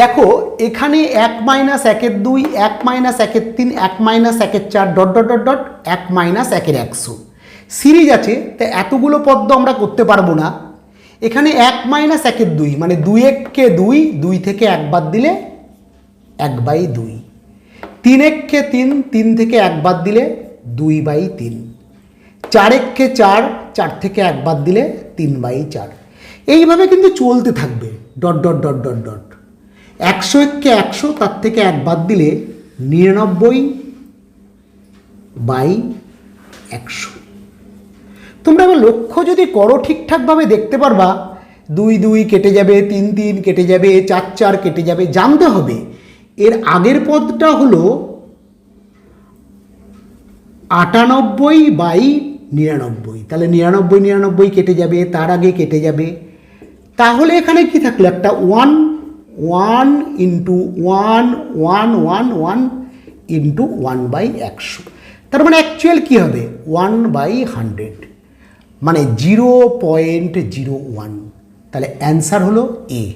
দেখো, এখানে এক মাইনাস একের দুই, এক মাইনাস একের তিন, এক মাইনাস একের চার, ডট ডট ডট ডট, এক মাইনাস একের একশো। সিরিজ আছে, তা এতগুলো পদ্ম আমরা করতে পারব না। এখানে এক মাইনাস একের দুই মানে দুই এককে দুই দুই থেকে এক বাদ দিলে এক বাই দুই। তিন এককে তিন তিন থেকে এক বাদ দিলে দুই বাই তিন। চার এককে চার চার থেকে এক বাদ দিলে তিন বাই চার। এইভাবে কিন্তু চলতে থাকবে। Dot dot dot dot dot. একশো এককে একশো, তার থেকে এক বাদ দিলে নিরানব্বই বাই একশো। তোমরা এবার লক্ষ্য যদি করো ঠিকঠাকভাবে দেখতে পারবা, দুই দুই কেটে যাবে, তিন তিন কেটে যাবে, চার চার কেটে যাবে, জানতে হবে। এর আগের পদটা হলো আটানব্বই বাই নিরানব্বই। তাহলে নিরানব্বই নিরানব্বই কেটে যাবে, তার আগে কেটে যাবে। তাহলে এখানে কি থাকল? একটা one one into one one one one into one by একশো। তার মানে অ্যাকচুয়াল কী হবে? One by hundred. মানে জিরো পয়েন্ট জিরো ওয়ান। তাহলে অ্যান্সার হলো এ